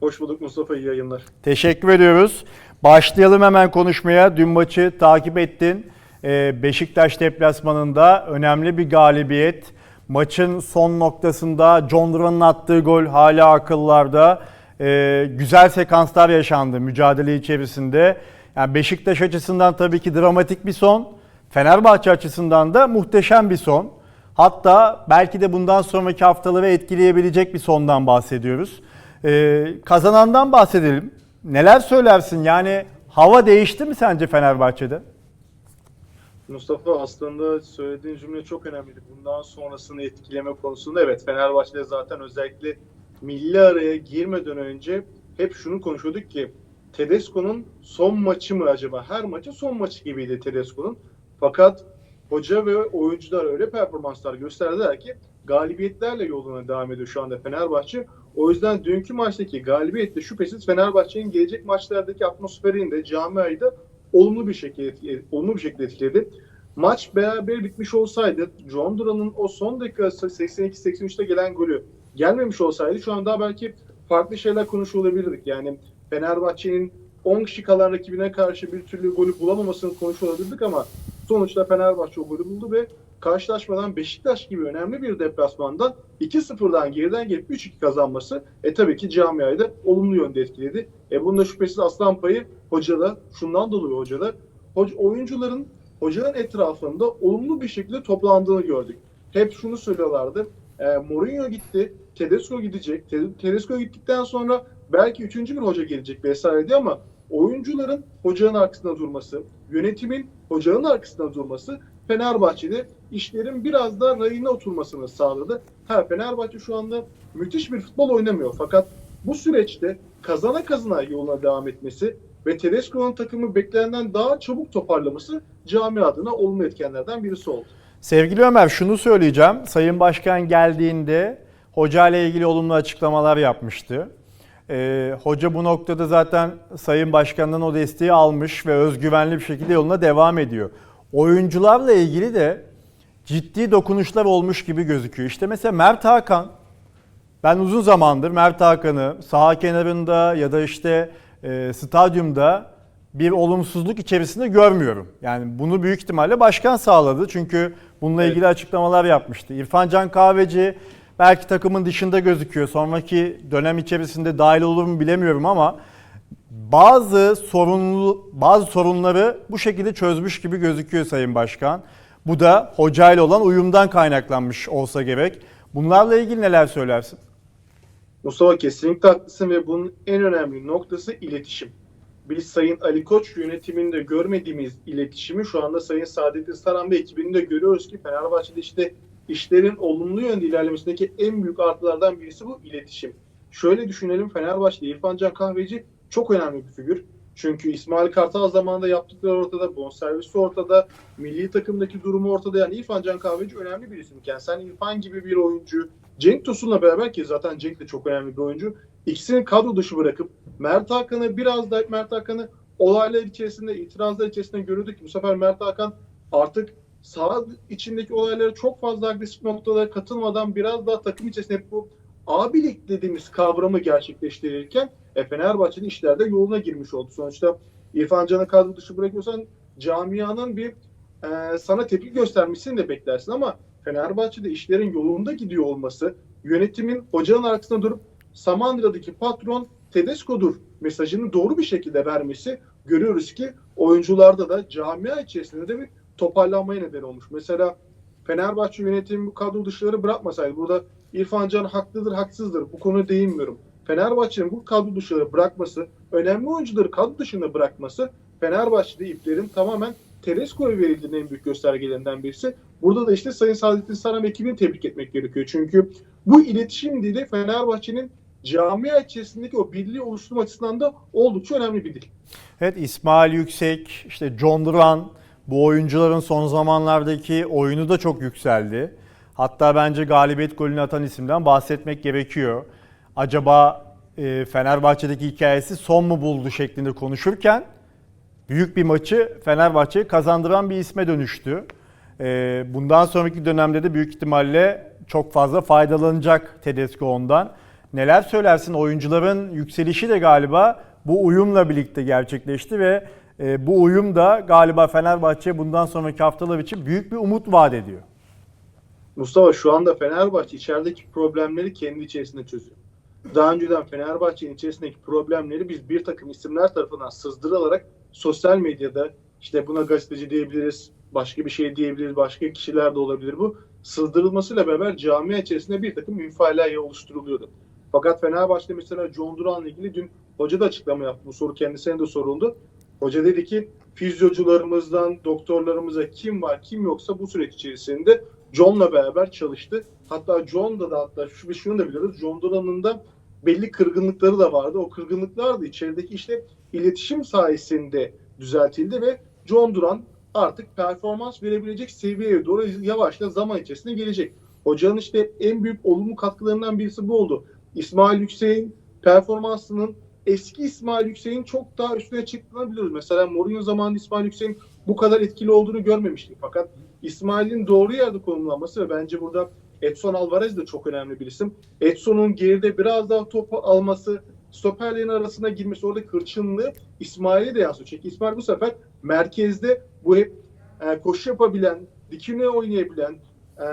Hoş bulduk Mustafa, iyi yayınlar. Teşekkür ediyoruz. Başlayalım hemen konuşmaya. Dün maçı takip ettin. Ee, Beşiktaş deplasmanında önemli bir galibiyet. Maçın son noktasında John Duran'ın attığı gol hala akıllarda. Ee, güzel sekanslar yaşandı mücadele içerisinde. Yani Beşiktaş açısından tabii ki dramatik bir son. Fenerbahçe açısından da muhteşem bir son. Hatta belki de bundan sonraki haftaları etkileyebilecek bir sondan bahsediyoruz. Ee, kazanandan bahsedelim. Neler söylersin? Yani hava değişti mi sence Fenerbahçe'de? Mustafa aslında söylediğin cümle çok önemliydi. Bundan sonrasını etkileme konusunda evet Fenerbahçe'de zaten özellikle milli araya girmeden önce hep şunu konuşuyorduk ki Tedesco'nun son maçı mı acaba? Her maçı son maçı gibiydi Tedesco'nun. Fakat hoca ve oyuncular öyle performanslar gösterdiler ki galibiyetlerle yoluna devam ediyor şu anda Fenerbahçe. O yüzden dünkü maçtaki galibiyette şüphesiz Fenerbahçe'nin gelecek maçlardaki atmosferini de camiayı da olumlu bir şekilde. Olumlu bir şekilde etkiledi. Maç beraber bitmiş olsaydı John Duran'ın o son dakika 82-83'te gelen golü gelmemiş olsaydı şu anda belki farklı şeyler konuşuyor olabilirdik. Yani Fenerbahçe'nin 10 kişi kalan rakibine karşı bir türlü golü bulamamasını konuşuyor olabilirdik ama sonuçta Fenerbahçe o golü buldu ve karşılaşmadan Beşiktaş gibi önemli bir deplasmandan 2-0'dan geriden gelip 3-2 kazanması e tabii ki camiayı da olumlu yönde etkiledi. E bunda şüphesiz aslan payı hocada şundan dolayı hocada hoca, oyuncuların hocanın etrafında olumlu bir şekilde toplandığını gördük. Hep şunu söylüyorlardı. E, Mourinho gitti, Tedesco gidecek. Te- Tedesco gittikten sonra belki üçüncü bir hoca gelecek vesaire diye ama oyuncuların hocanın arkasında durması, yönetimin hocanın arkasında durması Fenerbahçe'de işlerin biraz daha rayına oturmasını sağladı. Ha Fenerbahçe şu anda müthiş bir futbol oynamıyor fakat bu süreçte kazana kazana yoluna devam etmesi ve Tedesco'nun takımı beklenenden daha çabuk toparlaması cami adına olumlu etkenlerden birisi oldu. Sevgili Ömer şunu söyleyeceğim. Sayın Başkan geldiğinde hoca ile ilgili olumlu açıklamalar yapmıştı. Ee, hoca bu noktada zaten Sayın Başkan'dan o desteği almış ve özgüvenli bir şekilde yoluna devam ediyor. Oyuncularla ilgili de ciddi dokunuşlar olmuş gibi gözüküyor. İşte mesela Mert Hakan, ben uzun zamandır Mert Hakan'ı saha kenarında ya da işte e, stadyumda bir olumsuzluk içerisinde görmüyorum. Yani bunu büyük ihtimalle başkan sağladı. Çünkü bununla Evet. ilgili açıklamalar yapmıştı. İrfan Can Kahveci belki takımın dışında gözüküyor. Sonraki dönem içerisinde dahil olur mu bilemiyorum ama bazı sorunlu bazı sorunları bu şekilde çözmüş gibi gözüküyor Sayın Başkan. Bu da hocayla olan uyumdan kaynaklanmış olsa gerek. Bunlarla ilgili neler söylersin? Mustafa kesinlikle haklısın ve bunun en önemli noktası iletişim. Biz Sayın Ali Koç yönetiminde görmediğimiz iletişimi şu anda Sayın Saadettin Saran ve ekibinde görüyoruz ki Fenerbahçe'de işte işlerin olumlu yönde ilerlemesindeki en büyük artılardan birisi bu iletişim. Şöyle düşünelim Fenerbahçe'de İrfan Can Kahveci çok önemli bir figür. Çünkü İsmail Kartal zamanında yaptıkları ortada, bonservisi ortada, milli takımdaki durumu ortada. Yani İrfan Can Kahveci önemli bir isimken sen İrfan gibi bir oyuncu, Cenk Tosun'la beraber ki zaten Cenk de çok önemli bir oyuncu. İkisini kadro dışı bırakıp Mert Hakan'ı biraz da Mert Hakan'ı olaylar içerisinde, itirazlar içerisinde görürdük ki bu sefer Mert Hakan artık saha içindeki olaylara çok fazla agresif noktalara katılmadan biraz daha takım içerisinde bu abilik dediğimiz kavramı gerçekleştirirken e, Fenerbahçe'nin işlerde yoluna girmiş oldu. Sonuçta İrfan Can'ı kadro dışı bırakıyorsan camianın bir e, sana tepki göstermesini de beklersin ama Fenerbahçe'de işlerin yolunda gidiyor olması, yönetimin hocanın arkasında durup Samandıra'daki patron Tedesco'dur mesajını doğru bir şekilde vermesi görüyoruz ki oyuncularda da camia içerisinde de bir toparlanmaya neden olmuş. Mesela Fenerbahçe yönetimi bu kadro dışıları bırakmasaydı burada İrfan Can haklıdır haksızdır bu konuya değinmiyorum. Fenerbahçe'nin bu kadro dışıları bırakması, önemli oyuncuları kadro dışında bırakması Fenerbahçe'de iplerin tamamen Tedesco'ya verildiğinin en büyük göstergelerinden birisi. Burada da işte Sayın Saadettin Saran ekibini tebrik etmek gerekiyor. Çünkü bu iletişim dili Fenerbahçe'nin camia içerisindeki o birliği oluşturma açısından da oldukça önemli bir dil. Evet İsmail Yüksek, işte John Duran bu oyuncuların son zamanlardaki oyunu da çok yükseldi. Hatta bence galibiyet golünü atan isimden bahsetmek gerekiyor. Acaba e, Fenerbahçe'deki hikayesi son mu buldu şeklinde konuşurken büyük bir maçı Fenerbahçe'ye kazandıran bir isme dönüştü. E, bundan sonraki dönemde de büyük ihtimalle çok fazla faydalanacak Tedesco ondan. Neler söylersin? Oyuncuların yükselişi de galiba bu uyumla birlikte gerçekleşti ve e, bu uyum da galiba Fenerbahçe bundan sonraki haftalar için büyük bir umut vaat ediyor. Mustafa şu anda Fenerbahçe içerideki problemleri kendi içerisinde çözüyor. Daha önceden Fenerbahçe'nin içerisindeki problemleri biz bir takım isimler tarafından sızdırılarak sosyal medyada işte buna gazeteci diyebiliriz, başka bir şey diyebiliriz, başka kişiler de olabilir bu. Sızdırılmasıyla beraber camia içerisinde bir takım infialaya oluşturuluyordu. Fakat Fenerbahçe'de mesela John Duran'la ilgili dün hoca da açıklama yaptı. Bu soru kendisine de soruldu. Hoca dedi ki fizyocularımızdan doktorlarımıza kim var kim yoksa bu süreç içerisinde John'la beraber çalıştı. Hatta John'da da hatta şu, şunu da biliyoruz. John Duran'ın da belli kırgınlıkları da vardı. O kırgınlıklar da içerideki işte iletişim sayesinde düzeltildi ve John Duran artık performans verebilecek seviyeye doğru yavaşça zaman içerisinde gelecek. Hocanın işte en büyük olumlu katkılarından birisi bu oldu. İsmail Yüksek'in performansının eski İsmail Yüksek'in çok daha üstüne çıktığını biliyoruz. Mesela Mourinho zamanında İsmail Yüksek'in bu kadar etkili olduğunu görmemiştik. Fakat İsmail'in doğru yerde konumlanması ve bence burada Edson Alvarez de çok önemli bir isim. Edson'un geride biraz daha topu alması, stoperlerin arasına girmesi, orada kırçınlığı İsmail'e de yansıyor. Çünkü İsmail bu sefer merkezde bu hep e, koşu yapabilen, dikine oynayabilen, e,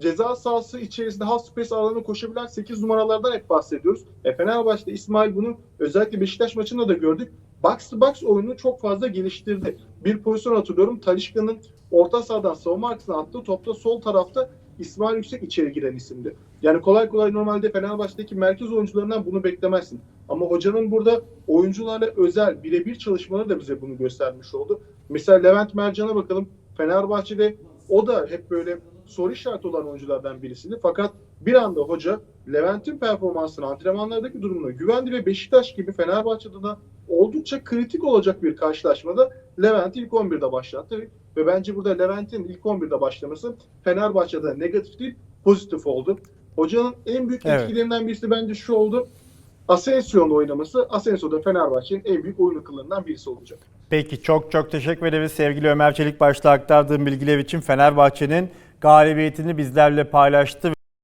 ceza sahası içerisinde half space alanına koşabilen 8 numaralardan hep bahsediyoruz. E, Fenerbahçe'de İsmail bunu özellikle Beşiktaş maçında da gördük. Box to box oyunu çok fazla geliştirdi. Bir pozisyon hatırlıyorum. Talişka'nın orta sahadan savunma arkasına attığı topta sol tarafta İsmail Yüksek içeri giren isimdi. Yani kolay kolay normalde Fenerbahçe'deki merkez oyuncularından bunu beklemezsin. Ama hocanın burada oyuncularla özel birebir çalışmaları da bize bunu göstermiş oldu. Mesela Levent Mercan'a bakalım. Fenerbahçe'de o da hep böyle soru işareti olan oyunculardan birisiydi. Fakat bir anda hoca Levent'in performansını, antrenmanlardaki durumuna güvendi ve Beşiktaş gibi Fenerbahçe'de de oldukça kritik olacak bir karşılaşmada Levent'i ilk 11'de başlattı. Ve bence burada Levent'in ilk 11'de başlaması Fenerbahçe'de negatif değil pozitif oldu. Hocanın en büyük Evet. etkilerinden birisi bence şu oldu. Asensio'nun oynaması. Asensio da Fenerbahçe'nin en büyük oyun akıllarından birisi olacak. Peki çok çok teşekkür ederiz sevgili Ömer Çelik başta aktardığım bilgiler için Fenerbahçe'nin galibiyetini bizlerle paylaştı.